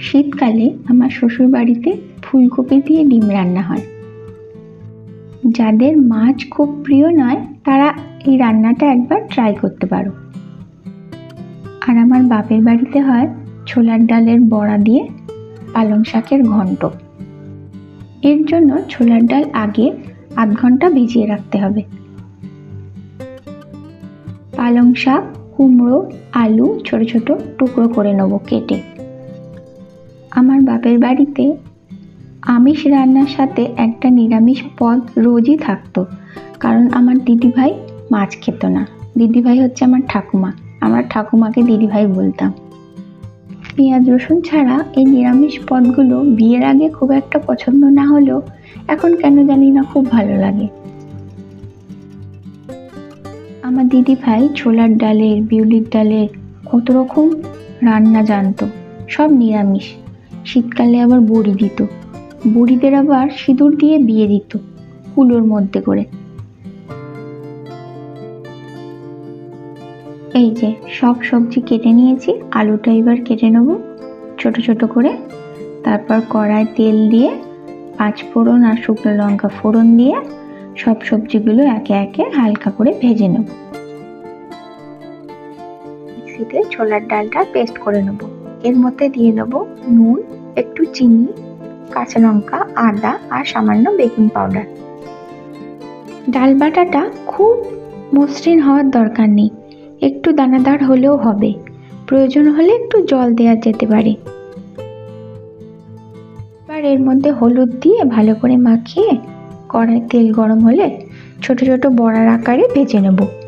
শীতকালে আমার শ্বশুর বাড়িতে ফুলকপি দিয়ে ডিম রান্না হয়। যাদের মাছ খুব প্রিয় নয়, তারা এই রান্নাটা একবার ট্রাই করতে পারো। আর আমার বাপের বাড়িতে হয় ছোলার ডালের বড়া দিয়ে পালং শাকের ঘন্ট। এর জন্য ছোলার ডাল আগে আধ ঘণ্টা ভিজিয়ে রাখতে হবে। পালং শাক, কুমড়ো, আলু ছোট ছোট টুকরো করে নেব কেটে। আমার বাপের বাড়িতে আমিষ রান্নার সাথে একটা নিরামিষ পদ রোজই থাকতো। কারণ আমার দিদিভাই মাছ খেত না। দিদিভাই হচ্ছে আমার ঠাকুমা। আমরা ঠাকুমাকে দিদিভাই বলতাম। পেঁয়াজ রসুন ছাড়া এই নিরামিষ পদগুলো বিয়ের আগে খুব একটা পছন্দ না হলেও এখন কেন জানি না খুব ভালো লাগে। আমার দিদি ভাই ছোলার ডালের, বিউলির ডালের কত রকম রান্না জানতো। সব নিরামিষ। শীতকালে আবার বড়ি দিত। বড়িদের আবার সিঁদুর দিয়ে বিয়ে দিত, কুলোর মধ্যে করে। এই যে, সব সবজি কেটে নিয়েছি, আলুটা এবার কেটে নেব, ছোট ছোট করে। তারপর কড়ায় তেল দিয়ে, পাঁচ ফোড়ন আর শুকনো লঙ্কা ফোড়ন দিয়ে সব সবজিগুলো একে একে হালকা করে ভেজে নেব। মিক্সিতে ছোলার ডালটা পেস্ট করে নেব। এর মধ্যে দিয়ে নেব নুন, একটু চিনি, কাঁচা লঙ্কা, আদা আর সামান্য বেকিং পাউডার। ডাল বাটাটা খুব মসৃণ হওয়ার দরকার নেই। একটু দানাদার হলেও হবে। প্রয়োজন হলে একটু জল দেওয়া যেতে পারে। এবার এর মধ্যে হলুদ দিয়ে ভালো করে মাখিয়ে কড়াই তেল গরম হলে ছোট ছোট বড়ার আকারে ভেজে নেব।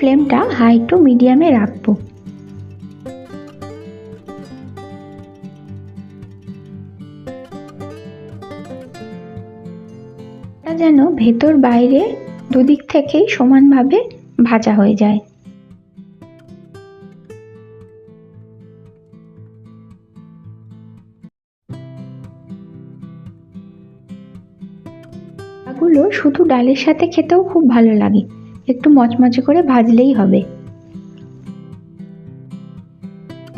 ফ্লেমটা হাই টু মিডিয়ামে রাখব। যেন ভেতর বাইরে দুদিক থেকেই সমানভাবে ভাজা হয়ে যায়। গুলো শুধু ডালের সাথে খেতেও খুব ভালো লাগে। একটু মচমচে করে ভাজলেই হবে।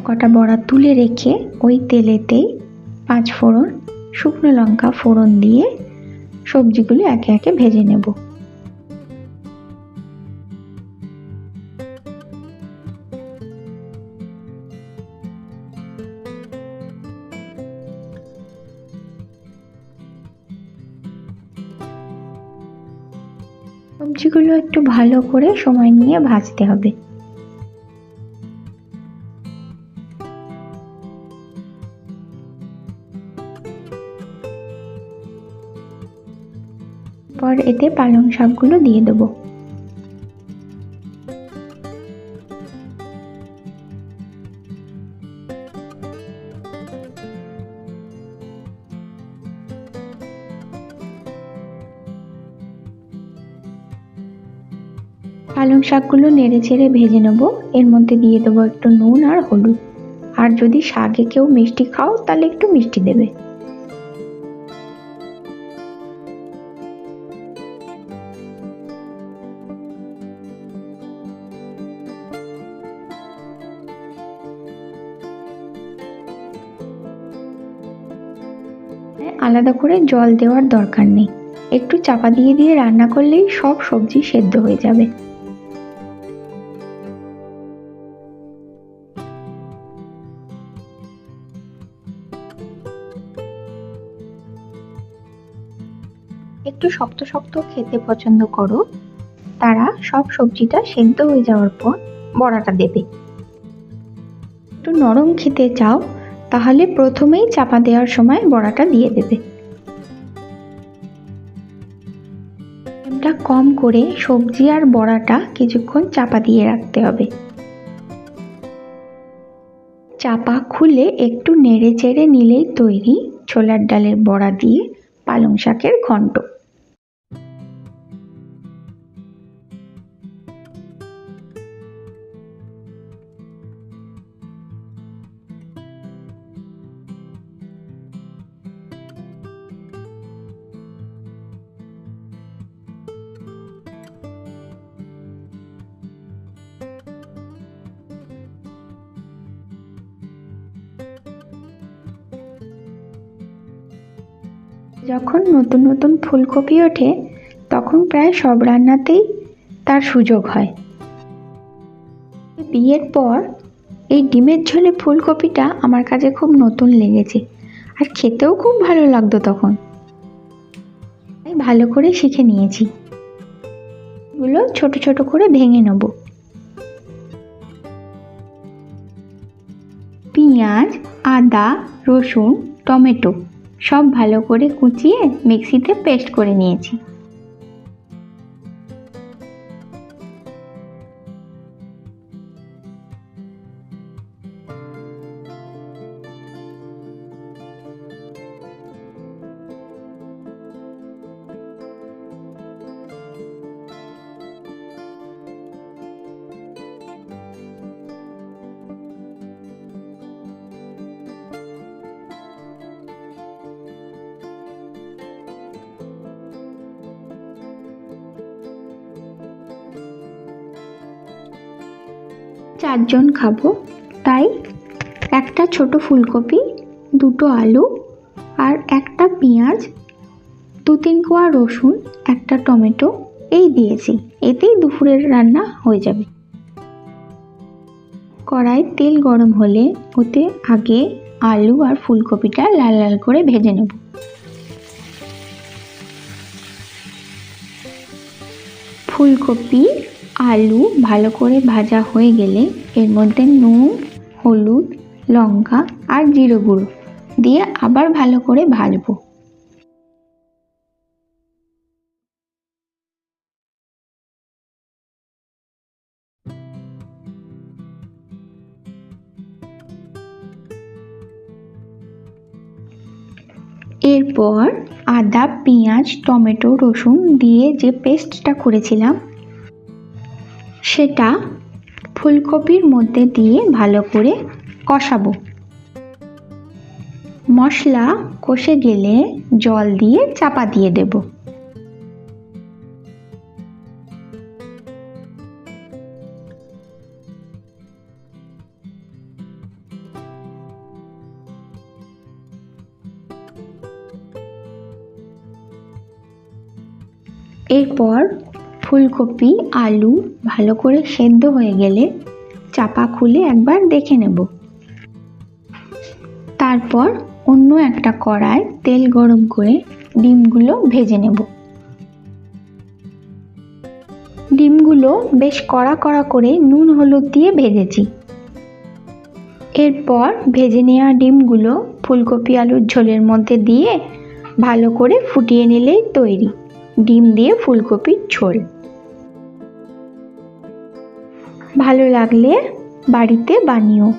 কটা বড়া তুলে রেখে ওই তেলেতেই পাঁচ ফোড়ন শুকনো লঙ্কা ফোড়ন দিয়ে সবজিগুলো একে একে ভেজে নেব। সবজিগুলো একটু ভালো করে সময় নিয়ে ভাজতে হবে। পর এতে পালং শাকগুলো দিয়ে দেবো। পালং শাকগুলো নেড়ে চেড়ে ভেজে নেব। এর মধ্যে দিয়ে দেবো একটু নুন আর হলুদ। আর যদি শাকে কেউ মিষ্টি খাও, তাহলে একটু মিষ্টি দেবে। আলাদা করে জল দেওয়ার দরকার নেই। একটু চাপা দিয়ে দিয়ে রান্না করলেই সব সবজি সেদ্ধ হয়ে যাবে। একটু শক্ত শক্ত খেতে পছন্দ করো। তারা সব সবজিটা সেদ্ধ হয়ে যাওয়ার পর বড়াটা দেবে। একটু নরম খেতে চাও, তাহলে প্রথমেই চাপা দেওয়ার সময় বড়াটা দিয়ে দেবে। কম করে সবজি আর বড়াটা কিছুক্ষণ চাপা দিয়ে রাখতে হবে। চাপা খুলে একটু নেড়ে চেড়ে নিলেই তৈরি ছোলার ডালের বড়া দিয়ে পালং শাকের ঘন্ট। যখন নতুন নতুন ফুলকপি ওঠে, তখন প্রায় সব রান্নাতেই তার সুযোগ হয়। বিয়ের পর এই ডিমের ঝোলে ফুলকপিটা আমার কাছে খুব নতুন লেগেছে আর খেতেও খুব ভালো লাগতো তখন। তাই ভালো করে শিখে নিয়েছি। এগুলো ছোট ছোট করে ভেঙে নেব। পেঁয়াজ, আদা, রসুন, টমেটো। সব ভালো করে কুচিয়ে মিক্সিতে পেস্ট করে নিয়েছি। চারজন খাব। তাই একটা ছোট ফুলকপি, দুটো আলু আর একটা পেঁয়াজ, দু তিন কোয়া রসুন, একটা টমেটো, এই দিয়েছি। এতেই দুপুরের রান্না হয়ে যাবে। কড়াই তেল গরম হলে ওতে আগে আলু আর ফুলকপিটা লাল লাল করে ভেজে নেব। ফুলকপি আলু ভালো করে ভাজা হয়ে গেলে এর মধ্যে নুন, হলুদ, লঙ্কা আর জিরে গুঁড়ো দিয়ে আবার ভালো করে ভাজবো। এরপর আদা, পেঁয়াজ, টমেটো, রসুন দিয়ে যে পেস্টটা করেছিলাম সেটা ফুলকপির মধ্যে দিয়ে ভালো করে কষাবো। মশলা কষে গেলে জল দিয়ে চাপা দিয়ে দেব। এরপর ফুলকপি, আলু ভালো করে সেদ্ধ হয়ে গেলে চাপা খুলে একবার দেখে নেব। তারপর অন্য একটা কড়ায় তেল গরম করে ডিমগুলো ভেজে নেব। ডিমগুলো বেশ কড়া কড়া করে নুন, হলুদ দিয়ে ভেজেছি। এরপর ভেজে নেওয়া ডিমগুলো ফুলকপি, আলুর ঝোলের মধ্যে দিয়ে ভালো করে ফুটিয়ে নিলেই তৈরি। ডিম দিয়ে ফুলকপির ঝোল। ভালো লাগলে বাড়িতে বানিও।